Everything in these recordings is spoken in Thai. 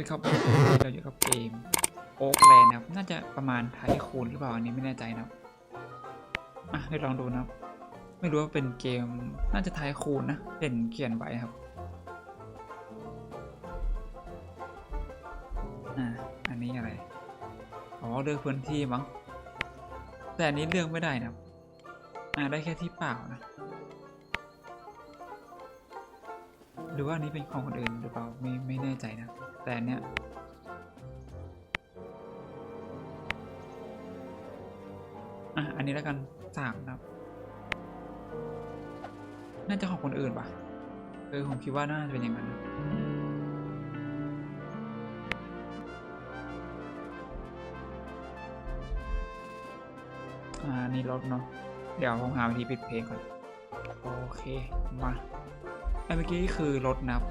ดีครับเราอยู่กับเกมโอ๊กแลนนะครับ น่าจะประมาณไทยคูณหรือเปล่าอันนี้ไม่แน่ใจนะครับอะเดี๋ยวลองดูนะครับ ไม่รู้ว่าเป็นเกมน่าจะไทยคูณนะเด่นเขียนไว้ครับอ่าอันนี้อะไรอ๋อเลือกพื้นที่มั้งแต่อันนี้เลือกไม่ได้นะครับอ่าได้แค่ที่เปล่านะ หรือว่านี้เป็นของคนอื่นหรือเปล่าไม่ไม่แน่ใจนะ แต่เนี้ยอะอันนี้แล้วกันสามนะครับ น่าจะของคนอื่นปะเออผมคิดว่าน่าจะเป็นอย่างนั้นนะอ่านี่รถเนาะ เดี๋ยวผมหาวิธีปิดเพลงก่อน โอเค มา เมื่อกี้คือรถนับ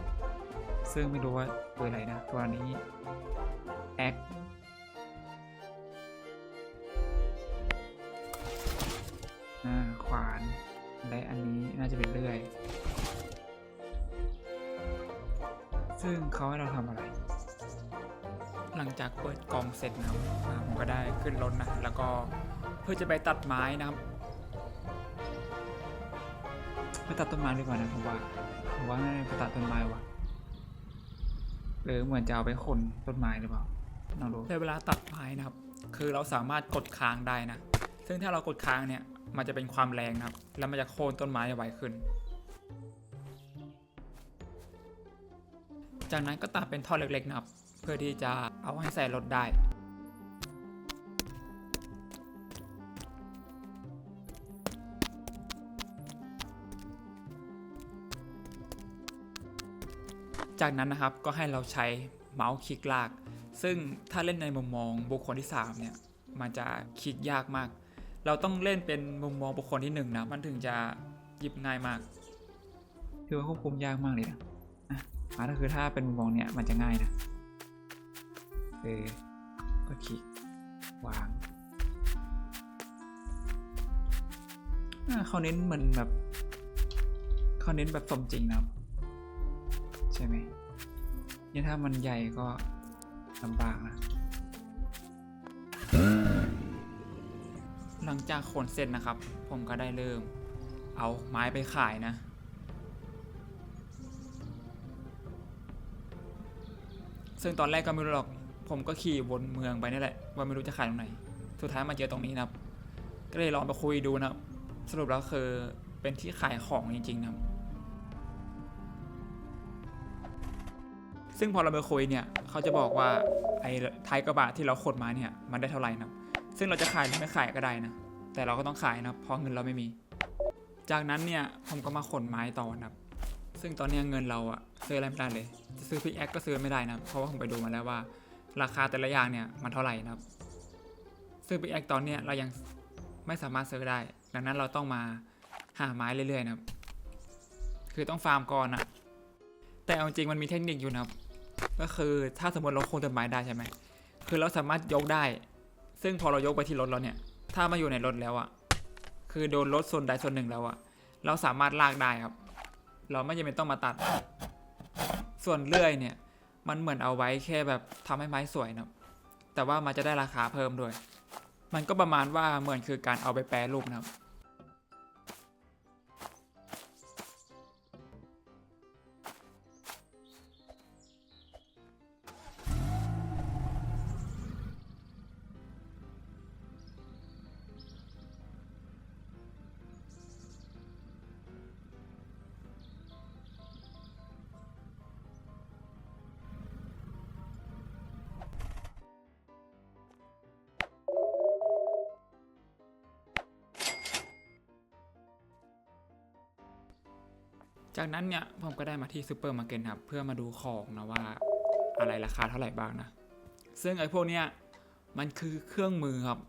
ซึ่งไม่รู้ว่าคืออะไรนะ ตัวนี้แอคอ่าขวาน และอันนี้น่าจะเป็นเลื่อย ซึ่งเขาให้เราทำอะไร หลังจากเปิดกล่องเสร็จนะครับผมก็ได้ขึ้นรถนะ แล้วก็เพื่อจะไปตัดไม้นะครับไปตัดต้นไม้ดีกว่านะผมว่า ผมว่าน่าจะไปตัดต้นไม้ว่ะหรือเหมือนจะเอาไปขนต้นไม้หรือเปล่าลองดูในเวลาตัดไม้นะครับ คือเราสามารถกดค้างได้นะ ซึ่งถ้าเรากดค้างเนี่ยมันจะเป็นความแรงนะครับ แล้วมันจะโค่นต้นไม้ไวขึ้น จากนั้นก็ตัดเป็นท่อนเล็กๆนะครับ เพื่อที่จะเอาให้ใส่รถได้ จากนั้นนะครับก็ให้เราใช้เมาส์คลิกลาก ซึ่งถ้าเล่นในมุมมองบุคคลที่3เนี่ยมันจะคลิกยากมาก เราต้องเล่นเป็นมุมมองบุคคลที่1นะมันถึงจะหยิบง่ายมากคือว่าควบคุมยากมากเลยนะอะอะก็คือถ้าเป็นมุมมองเนี่ยมันจะง่ายนะเออก็คลิกวางอะเขาเน้นเหมือนแบบเขาเน้นแบบสมจริงนะครับ ช่ไหมนี่ถ้ามันใหญ่ก็ลำบากนะ หลังจากขนเสร็จนะครับ ผมก็ได้เริ่ม เอาไม้ไปขายนะ ซึ่งตอนแรกก็ไม่รู้หรอก ผมก็ขี่วนเมืองไปนี่แหละ ว่าไม่รู้จะขายตรงไหน สุดท้ายมาเจอตรงนี้นะครับ ก็เลยลองไปคุยดูนะครับ สรุปแล้วคือเป็นที่ขายของจริงๆนะครับ ซึ่งพอเราไปคุยเนี่ยเขาจะบอกว่าไอ้ท้ายกระบะที่เราขนมาเนี่ยมันได้เท่าไหร่นะซึ่งเราจะขายหรือไม่ขายก็ได้นะแต่เราก็ต้องขายนะเพราะเงินเราไม่มี จากนั้นเนี่ยผมก็มาขนไม้ต่อนะครับซึ่งตอนนี้เงินเราอะซื้ออะไรไม่ได้เลย จะซื้อพิกแอคก็ซื้อไม่ได้นะเพราะว่าผมไปดูมาแล้วว่า ราคาแต่ละอย่างเนี่ยมันเท่าไหร่นะครับซื้อพิกแอคตอนเนี้ยเรายังไม่สามารถซื้อได้ ดังนั้นเราต้องมาหาไม้เรื่อยๆนะครับคือต้องฟาร์มก่อนอะแต่เอาจริงมันมีเทคนิคอยู่นะครับ ก็คือถ้าสมมติเราโค่นต้นไม้ได้ใช่ไหมคือเราสามารถยกได้ ซึ่งพอเรายกไปที่รถเราเนี่ย ถ้ามาอยู่ในรถแล้วอะคือโดนรถส่วนใดส่วนหนึ่งแล้วอะเราสามารถลากได้ครับ เราไม่จำเป็นต้องมาตัด ส่วนเลื่อยเนี่ย มันเหมือนเอาไว้แค่แบบทำให้ไม้สวยนะแต่ว่ามันจะได้ราคาเพิ่มด้วย มันก็ประมาณว่าเหมือนคือการเอาไปแปรรูปนะครับ จากนั้นเนี่ยผมก็ได้มาที่ซูเปอร์มาร์เก็ตครับเพื่อมาดูของนะว่าอะไรราคาเท่าไหร่บ้างนะ ซึ่งไอ้พวกเนี้ยมันคือเครื่องมือครับ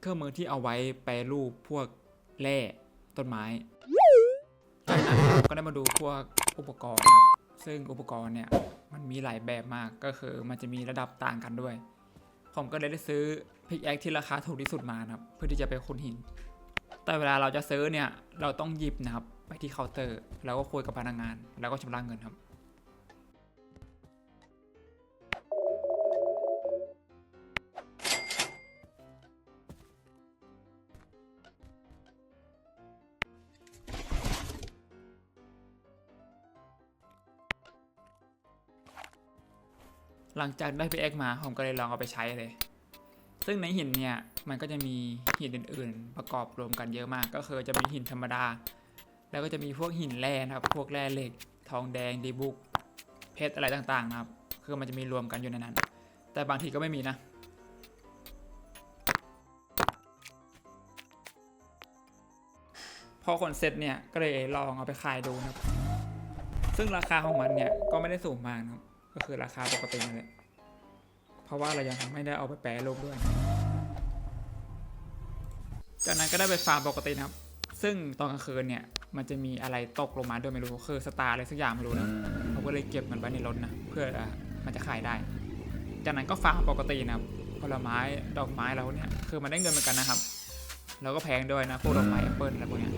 เครื่องมือที่เอาไว้แปรรูปพวกแร่ต้นไม้จากนั้นผมก็ได้มาดูพวกอุปกรณ์ครับซึ่งอุปกรณ์เนี่ยมันมีหลายแบบมากก็คือมันจะมีระดับต่างกันด้วย ผมก็เลยได้ซื้อพิกแอคที่ราคาถูกที่สุดมานะครับ เพื่อที่จะไปขุดหิน แต่เวลาเราจะซื้อเนี่ยเราต้องหยิบนะครับ ไปที่เคาน์เตอร์ แล้วก็คุยกับพนักงาน แล้วก็ชำระเงินครับ หลังจากได้พีเอ็กมา ผมก็เลยลองเอาไปใช้เลย ซึ่งในหินเนี่ย มันก็จะมีหินอื่น ๆ ประกอบรวมกันเยอะมาก ก็คือจะมีหินธรรมดา แล้วก็จะมีพวกหินแร่นะครับ พวกแร่เหล็ก ทองแดงดีบุก เพชรอะไรต่างๆนะครับ คือมันจะมีรวมกันอยู่ในนั้น แต่บางทีก็ไม่มีนะ พอคนเสร็จเนี่ย ก็เลยลองเอาไปขายดูนะครับ ซึ่งราคาของมันเนี่ย ก็ไม่ได้สูงมากนะครับ ก็คือราคาปกตินั่นแหละเพราะว่าเรายังไม่ได้เอาไปแปรรูปด้วยจากนั้นก็ได้ไปฟาร์มปกตินะครับ ซึ่งตอนกลางคืนเนี่ย มันจะมีอะไรตกลงมาด้วยไม่รู้คือสตาร์อะไรสักอย่างไม่รู้นะผมก็เลยเก็บมันไว้ในรถนะเพื่อมันจะขายได้ จากนั้นก็ฟาร์มปกตินะครับผลไม้ดอกไม้เราเนี่ยคือมันได้เงินเหมือนกันนะครับ แล้วก็แพงด้วยนะพวกดอกไม้แอปเปิลอะไรพวกเนี้ย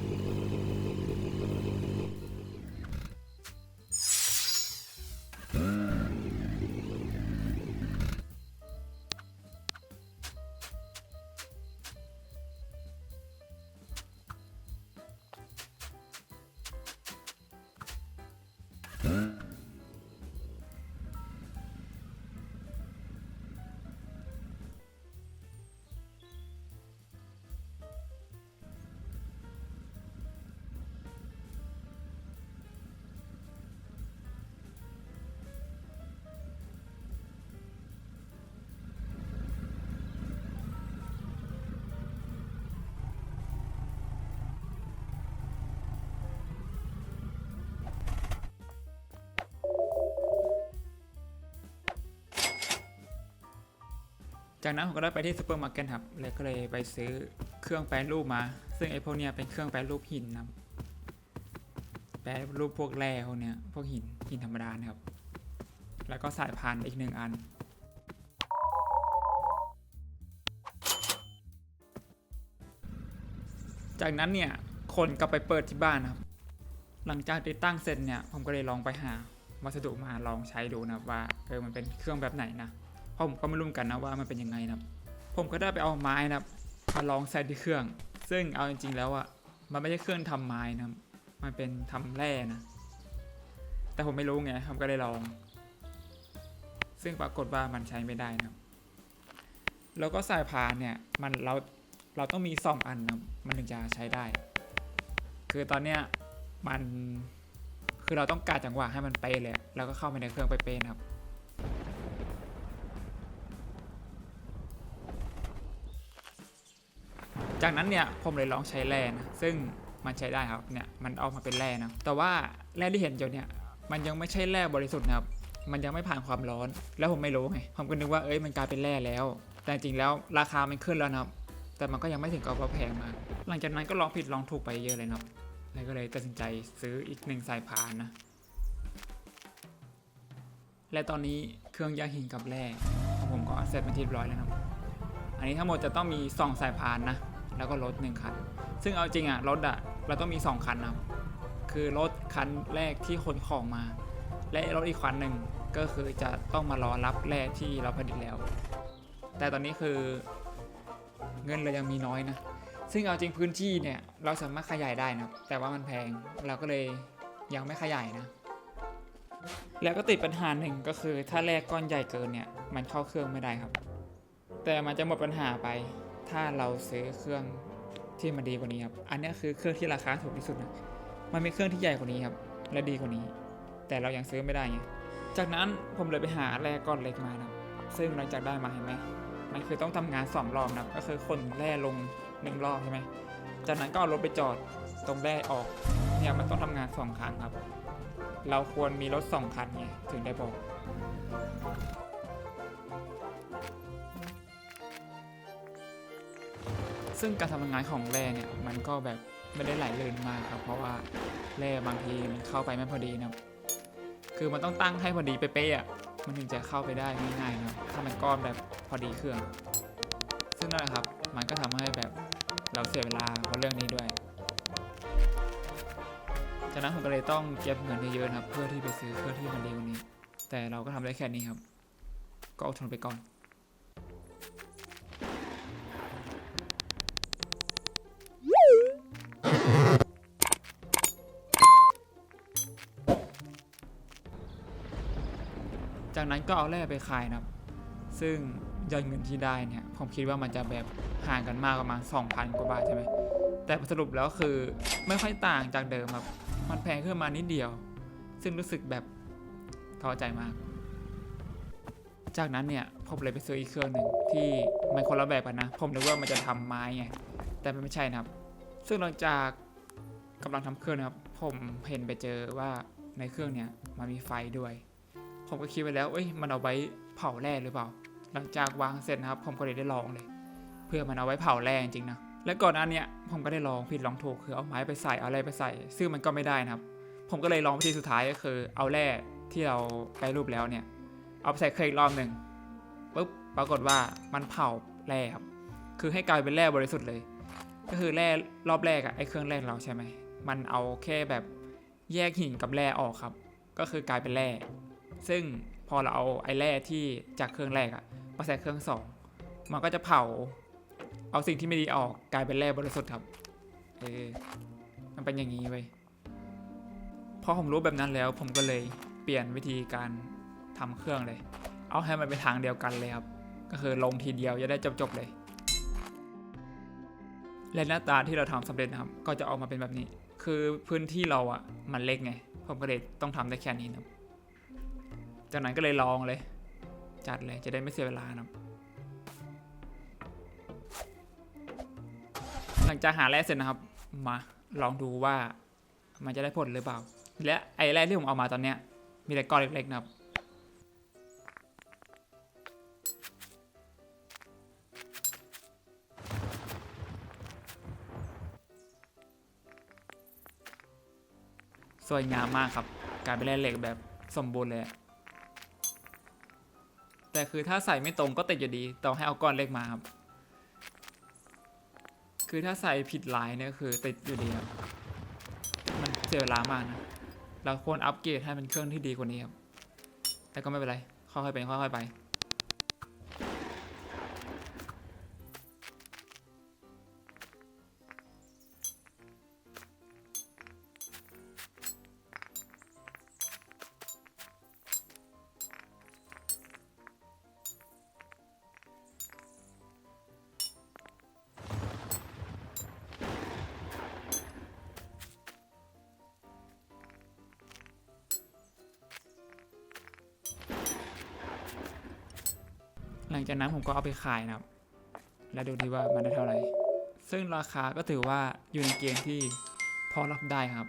จากนั้นผมก็ได้ไปที่ซูเปอร์มาร์เก็ตครับแล้วก็เลยไปซื้อเครื่องแปรรูปมา ซึ่งไอพวกเนี้ยเป็นเครื่องแปรรูปหินนะแปรรูปพวกแร่พวกเนี้ยพวกหินหินธรรมดานะครับ แล้วก็สายพานอีกหนึ่งอัน จากนั้นเนี่ยคนก็ไปเปิดที่บ้านครับ หลังจากติดตั้งเสร็จเนี่ยผมก็เลยลองไปหาวัสดุมาลองใช้ดูนะว่าเออมันเป็นเครื่องแบบไหนนะ เพราะผมก็ไม่รู้เหมือนกันนะว่ามันเป็นยังไงนะผมก็ได้ไปเอาไม้นะครับมาลองใส่ที่เครื่อง ซึ่งเอาจริงๆแล้วอะมันไม่ใช่เครื่องทำไม้นะมันเป็นทำแร่นะ แต่ผมไม่รู้ไงผมก็เลยลอง ซึ่งปรากฏว่ามันใช้ไม่ได้นะแล้วก็สายพานเนี่ยมันเราเราต้องมีสองอันนะมันถึงจะใช้ได้ คือตอนเนี้ยมันคือเราต้องการจังหวะให้มันเป๊ะเลย แล้วก็เข้าไปในเครื่องไปเป๊ะนะครับ จากนั้นเนี่ยผมเลยลองใช้แร่นะซึ่งมันใช้ได้ครับเนี่ยมันออกมาเป็นแร่นะแต่ว่าแร่ที่เห็นอยู่เนี่ยมันยังไม่ใช่แร่บริสุทธิ์นะครับมันยังไม่ผ่านความร้อน แล้วผมไม่รู้ไงผมก็นึกว่าเอ้ยมันกลายเป็นแร่แล้ว แต่จริงแล้วราคามันขึ้นแล้วนะครับแต่มันก็ยังไม่ถึงกับว่าแพงมากหลังจากนั้นก็ลองผิดลองถูกไปเยอะเลยนะครับแล้วก็เลยตัดสินใจซื้ออีกหนึ่งสายพานนะและตอนนี้เครื่องยาหินกับแร่ของผมก็เสร็จเป็นที่เรียบร้อยแล้วนะครับ อันนี้ทั้งหมดจะต้องมี 2 สายพานนะ แล้วก็รถ1คัน ซึ่งเอาจริงอะรถอะเราต้องมี 2 คันนะคือรถคันแรกที่ขนของมา และรถอีกคันหนึ่งก็คือจะต้องมารอรับแร่ที่เราผลิตแล้ว แต่ตอนนี้คือเงินเรายังมีน้อยนะ ซึ่งเอาจริงพื้นที่เนี่ยเราสามารถขยายได้นะ แต่ว่ามันแพงเราก็เลยยังไม่ขยายนะ แล้วก็ติดปัญหาหนึ่งก็คือถ้าแร่ก้อนใหญ่เกินเนี่ยมันเข้าเครื่องไม่ได้ครับ แต่มันจะหมดปัญหาไป ถ้าเราซื้อเครื่องที่มันดีกว่านี้ครับ อันนี้คือเครื่องที่ราคาถูกที่สุดนะ มันมีเครื่องที่ใหญ่กว่านี้ครับ และดีกว่านี้ แต่เรายังซื้อไม่ได้ไง จากนั้นผมเลยไปหาแร่ก้อนเล็กมานะซึ่งหลังจากได้มาเห็นไหมมันคือต้องทำงานสองรอบนะก็คือคนแร่ลงหนึ่งรอบใช่ไหมจากนั้นก็เอารถไปจอดตรงแร่ออก เนี่ยมันต้องทำงานสองครั้งครับ เราควรมีรถสองคันไงถึงได้บอก ซึ่งการทำงานของแร่เนี่ยมันก็แบบไม่ได้ไหลเลื่นมากครับเพราะว่าแร่บางทีมันเข้าไปไม่พอดีนะคือมันต้องตั้งให้พอดีเป๊ะๆอะมันถึงจะเข้าไปได้ง่ายๆนะถ้ามันก้อนแบบพอดีเครื่อง ซึ่งนั่นแหละครับมันก็ทำให้แบบเราเสียเวลาเพราะเรื่องนี้ด้วยจากนั้นผมก็เลยต้องเก็บเงินเยอะๆนะครับ เพื่อที่ไปซื้อเครื่องที่มันดีกว่านี้ แต่เราก็ทำได้แค่นี้ครับ ก็อดทนไปก่อน จากนั้นก็เอาแร่ไปขายนะครับ ซึ่งยอดเงินที่ได้เนี่ย ผมคิดว่ามันจะแบบห่างกันมากประมาณ 2,000 กว่าบาทใช่ไหม แต่สรุปแล้วคือไม่ค่อยต่างจากเดิมครับ มันแพงขึ้นมานิดเดียว ซึ่งรู้สึกแบบท้อใจมาก จากนั้นเนี่ยผมเลยไปซื้ออีกเครื่องหนึ่งที่มันคนละแบบกันนะ ผมนึกว่ามันจะทำไม้ไง แต่มันไม่ใช่นะครับ ซึ่งหลังจากกำลังทำเครื่องนะครับ ผมเห็นไปเจอว่าในเครื่องเนี่ยมันมีไฟด้วย ผมก็คิดไว้แล้วเอ้ยมันเอาไว้เผาแร่หรือเปล่า หลังจากวางเสร็จนะครับผมก็เลยได้ลองเลย เพื่อมันเอาไว้เผาแร่จริงๆนะและก่อนหน้าเนี้ยผมก็ได้ลองผิดลองถูกคือเอาไม้ไปใส่เอาอะไรไปใส่ ซึ่งมันก็ไม่ได้นะครับ ผมก็เลยลองวิธีสุดท้ายก็คือ เอาแร่ที่เราไปรูปแล้วเนี่ย เอาไปใส่เครื่องอีกรอบหนึ่งปุ๊บปรากฏว่ามันเผาแร่ครับคือให้กลายเป็นแร่บริสุทธิ์เลย ก็คือแร่รอบแรกอะไอ้เครื่องแรกเราใช่ไหมมันเอาแค่แบบแยกหินกับแร่ออกครับ ก็คือกลายเป็นแร่ ซึ่งพอเราเอาไอ้แร่ที่จากเครื่องแรกอะมาใส่เครื่องสองมันก็จะเผา เอาสิ่งที่ไม่ดีออกกลายเป็นแร่บริสุทธิ์ครับเออมันเป็นอย่างนี้เว้ยพอผมรู้แบบนั้นแล้วผมก็เลยเปลี่ยนวิธีการทำเครื่องเลย เอาให้มันไปทางเดียวกันเลยครับ ก็คือลงทีเดียวจะได้จบๆเลย และหน้าตาที่เราทำสำเร็จนะครับ ก็จะออกมาเป็นแบบนี้ คือพื้นที่เราอะ่ะมันเล็กไง ผมก็เลยต้องทำได้แค่นี้นะครับ จากนั้นก็เลยลองเลย จัดเลยจะได้ไม่เสียเวลานะครับหลังจากหาแร่เสร็จนะครับ มาลองดูว่ามันจะได้ผลหรือเปล่า และไอ้แร่ที่ผมเอามาตอนเนี้ย มีแต่ก้อนเล็กๆนะครับสวยงามมากครับกลายเป็นแร่เหล็กแบบสมบูรณ์เลย แต่คือถ้าใส่ไม่ตรงก็ติดอยู่ดีต้องให้เอาก้อนเล็กมาครับ คือถ้าใส่ผิดลายเนี่ยคือติดอยู่ดีครับมันเสียเวลามากนะเราควรอัปเกรดให้เป็นเครื่องที่ดีกว่านี้ครับแต่ก็ไม่เป็นไรค่อยๆไปค่อยๆไป ลังจากนั้นผมก็เอาไปขายนะครับ แล้วดูดีว่ามันได้เท่าไหร่ ซึ่งราคาก็ถือว่าอยู่ในเกณฑ์ที่พอรับได้ครับ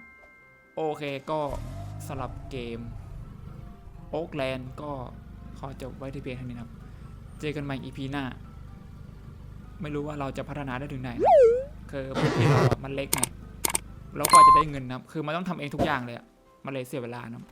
โอเคก็สำหรับเกมโอ๊กแลนด์ก็ขอจบไว้ที่เพียงเท่านี้นะครับ เจอกันใหม่ EP หน้า ไม่รู้ว่าเราจะพัฒนาได้ถึงไหนนะคือพื้นที่เราอะมันเล็กไงแล้วกว่าจะได้เงินนะครับ คือมันต้องทำเองทุกอย่างเลยอะมันเลยเสียเวลานะครับ